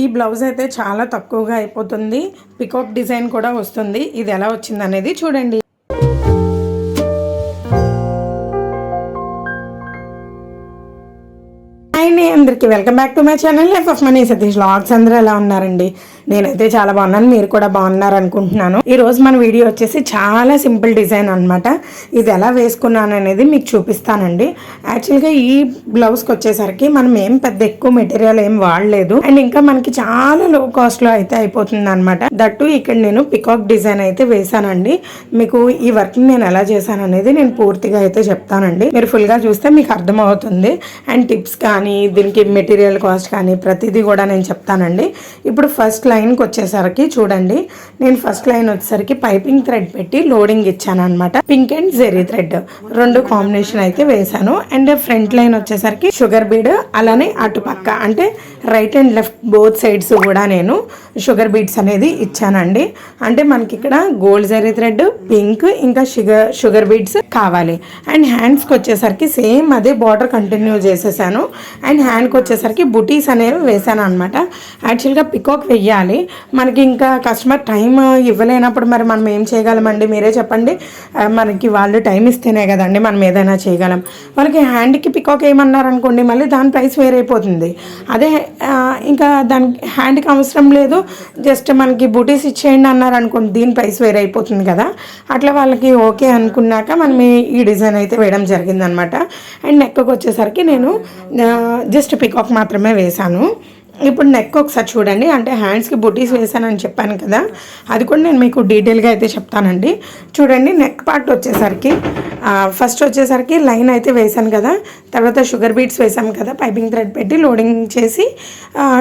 ఈ బ్లౌజ్ అయితే చాలా తక్కువగా అయిపోతుంది. పికాక్ డిజైన్ కూడా వస్తుంది. ఇది ఎలా వచ్చింది అనేది చూడండి. హాయ్ అండి అందరికీ welcome back to my channel. Life of money Satish logs అందరూ ఎలా ఉన్నారండి? నేనైతే చాలా బాగున్నాను. మీరు కూడా బాగున్నారు అనుకుంటున్నాను. ఈరోజు మన వీడియో వచ్చేసి చాలా సింపుల్ డిజైన్ అన్నమాట. ఇది ఎలా వేసుకున్నాను అనేది మీకు చూపిస్తానండి. యాక్చువల్గా ఈ బ్లౌజ్కి వచ్చేసరికి మనం ఏం పెద్ద ఎక్కువ మెటీరియల్ ఏం వాడలేదు. అండ్ ఇంకా మనకి చాలా లో కాస్ట్లో అయితే అయిపోతుంది అనమాట దట్టు ఇక్కడ నేను పికాక్ డిజైన్ అయితే వేశానండి. మీకు ఈ వర్క్ని నేను ఎలా చేశాను అనేది నేను పూర్తిగా అయితే చెప్తానండి. మీరు ఫుల్గా చూస్తే మీకు అర్థమవుతుంది. అండ్ టిప్స్ కానీ దీనికి మెటీరియల్ కాస్ట్ కానీ ప్రతిదీ కూడా నేను చెప్తానండి. ఇప్పుడు ఫస్ట్ లైన్కి వచ్చేసరికి చూడండి నేను ఫస్ట్ లైన్ వచ్చేసరికి పైపింగ్ థ్రెడ్ పెట్టి లోడింగ్ ఇచ్చాను అనమాట పింక్ అండ్ జెరీ థ్రెడ్. రెండు కాంబినేషన్ అయితే వేశాను. అండ్ ఫ్రంట్ లైన్ వచ్చేసరికి షుగర్ బీడ్ అలానే అటుపక్క. అంటే right and left both sides కూడా నేను షుగర్ బీట్స్ అనేది ఇచ్చానండి. అంటే మనకి ఇక్కడ గోల్డ్ జరీ థ్రెడ్ పింక్ ఇంకా షుగర్ షుగర్ బీడ్స్ కావాలి. అండ్ హ్యాండ్స్కి వచ్చేసరికి సేమ్ అదే బార్డర్ కంటిన్యూ చేసేసాను. అండ్ హ్యాండ్కి వచ్చేసరికి బుటీస్ అనేవి వేసాను అనమాట యాక్చువల్గా పికాక్ వెయ్యాలి. మనకి ఇంకా కస్టమర్ టైం ఇవ్వలేనప్పుడు మరి మనం ఏం చేయగలమండి? మీరే చెప్పండి. మనకి వాళ్ళు టైం ఇస్తేనే కదండి మనం ఏదైనా చేయగలం. వాళ్ళకి హ్యాండ్కి పికాక్ ఏమన్నారు అనుకోండి మళ్ళీ దాని ప్రైస్ వేరైపోతుంది. అదే ఇంకా దానికి హ్యాండ్కి అవసరం లేదు. జస్ట్ మనకి బూటీస్ ఇచ్చేయండి అన్నారు అనుకోండి దీని ప్రైస్ వేరే అయిపోతుంది కదా. అట్లా వాళ్ళకి ఓకే అనుకున్నాక మనం ఈ- డిజైన్ అయితే వేయడం జరిగిందనమాట. అండ్ నెక్కి వచ్చేసరికి నేను జస్ట్ పికాక్ మాత్రమే వేశాను. ఇప్పుడు నెక్ ఒకసారి చూడండి అంటే హ్యాండ్స్కి బుటీస్ వేసానని చెప్పాను కదా. అది కూడా నేను మీకు డీటెయిల్గా అయితే చెప్తానండి. చూడండి నెక్ పార్ట్ వచ్చేసరికి ఫస్ట్ వచ్చేసరికి లైన్ అయితే వేసాను కదా. తర్వాత షుగర్ బీట్స్ వేసాం కదా పైపింగ్ థ్రెడ్ పెట్టి లోడింగ్ చేసి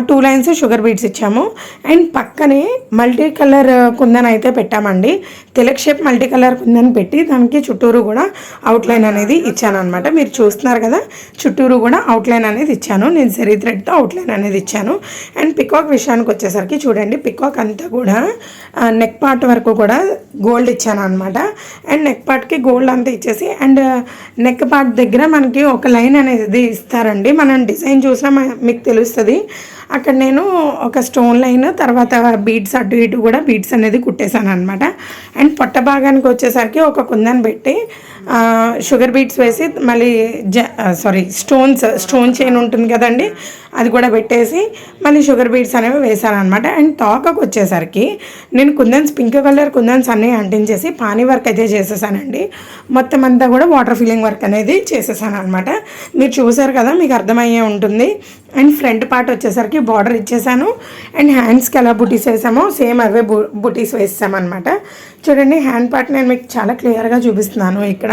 టూ లైన్స్ షుగర్ బీట్స్ ఇచ్చాము. అండ్ పక్కనే మల్టీ కలర్ కుందన్ అయితే పెట్టామండి. Tilak shape multi colour kundan పెట్టి దానికి చుట్టూరు కూడా అవుట్లైన్ అనేది ఇచ్చాను అనమాట మీరు చూస్తున్నారు కదా చుట్టూరు కూడా అవుట్లైన్ అనేది ఇచ్చాను. నేను సెరీ థ్రెడ్తో అవుట్లైన్ అనేది ఇచ్చాను. అండ్ పికాక్ విషయానికి వచ్చేసరికి చూడండి పికాక్ అంతా కూడా నెక్ పార్ట్ వరకు కూడా గోల్డ్ ఇచ్చాను అనమాట అండ్ నెక్ పార్ట్కి గోల్డ్ అంతా వచ్చేసి అండ్ నెక్ పార్ట్ దగ్గర మనకి ఒక లైన్ అనేది ఇస్తారండి. మనం డిజైన్ చూసినా మీకు తెలుస్తుంది. అక్కడ నేను ఒక స్టోన్ లైన్ తర్వాత బీడ్స్ అటు ఇటు కూడా బీడ్స్ అనేది కుట్టేశాను అనమాట అండ్ పొట్ట భాగానికి వచ్చేసరికి ఒక కుందన్ పెట్టి షుగర్ బీడ్స్ వేసి మళ్ళీ జ సారీ స్టోన్స్ స్టోన్ చైన్ ఉంటుంది కదండి అది కూడా పెట్టేసి మళ్ళీ షుగర్ బీడ్స్ అనేవి వేసాను అనమాట అండ్ తోకకు వచ్చేసరికి నేను కుందన్స్ పింక్ కలర్ కుందన్స్ అన్నీ అంటించేసి పానీ వర్క్ అయితే చేసేసానండి. మొత్తం అంతా కూడా వాటర్ ఫిల్లింగ్ వర్క్ అనేది చేసేసాను అనమాట మీరు చూసారు కదా మీకు అర్థమయ్యే ఉంటుంది. అండ్ ఫ్రంట్ పార్ట్ వచ్చేసరికి బార్డర్ ఇచ్చేసాను. అండ్ హ్యాండ్స్కి ఎలా బుటీస్ వేసామో సేమ్ అవే బు బుటీస్ వేసామన్నమాట చూడండి హ్యాండ్ పార్ట్ నేను మీకు చాలా క్లియర్గా చూపిస్తున్నాను ఇక్కడ.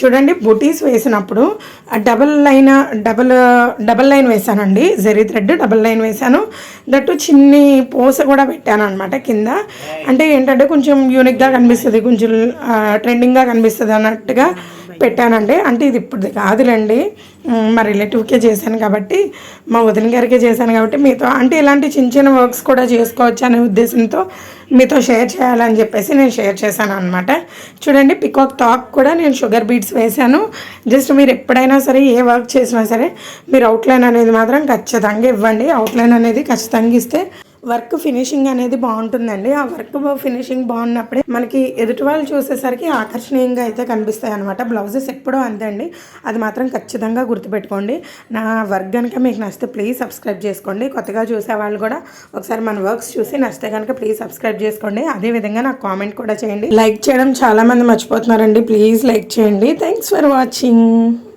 చూడండి బుటీస్ వేసినప్పుడు double line double double line వేసానండి. జరీ థ్రెడ్ డబల్ లైన్ వేసాను. దట్టు చిన్ని పోస కూడా పెట్టాను అనమాట కింద. అంటే ఏంటంటే కొంచెం యూనిక్గా కనిపిస్తుంది కొంచెం ట్రెండింగ్గా కనిపిస్తుంది అన్నట్టుగా పెట్టానండి. అంటే ఇది ఇప్పుడు కాదులేండి. మా రిలేటివ్కే చేశాను కాబట్టి మా వదిన గారికే చేశాను కాబట్టి మీతో అంటే ఇలాంటి చిన్న చిన్న వర్క్స్ కూడా చేసుకోవచ్చు అనే ఉద్దేశంతో మీతో షేర్ చేయాలని చెప్పేసి నేను షేర్ చేశాను అనమాట చూడండి పికాక్ టాక్ కూడా నేను షుగర్ బీట్స్ వేశాను. జస్ట్ మీరు ఎప్పుడైనా సరే ఏ వర్క్ చేసినా సరే మీరు అవుట్లైన్ అనేది మాత్రం ఖచ్చితంగా ఇవ్వండి. అవుట్లైన్ అనేది ఖచ్చితంగా ఇస్తే వర్క్ ఫినిషింగ్ అనేది బాగుంటుందండి. ఆ వర్క్ ఫినిషింగ్ బాగున్నప్పుడే మనకి ఎదుటి వాళ్ళు చూసేసరికి ఆకర్షణీయంగా అయితే కనిపిస్తాయి అనమాట బ్లౌజెస్ ఎప్పుడూ అంతే అది మాత్రం ఖచ్చితంగా గుర్తుపెట్టుకోండి. నా వర్క్ కనుక మీకు నచ్చితే ప్లీజ్ సబ్స్క్రైబ్ చేసుకోండి. కొత్తగా చూసే వాళ్ళు కూడా ఒకసారి మన వర్క్స్ చూసి నచ్చితే కనుక ప్లీజ్ సబ్స్క్రైబ్ చేసుకోండి. అదే విధంగా నాకు కామెంట్ కూడా చేయండి. లైక్ చేయడం చాలామంది మర్చిపోతున్నారండి. ప్లీజ్ లైక్ చేయండి. Thanks for watching.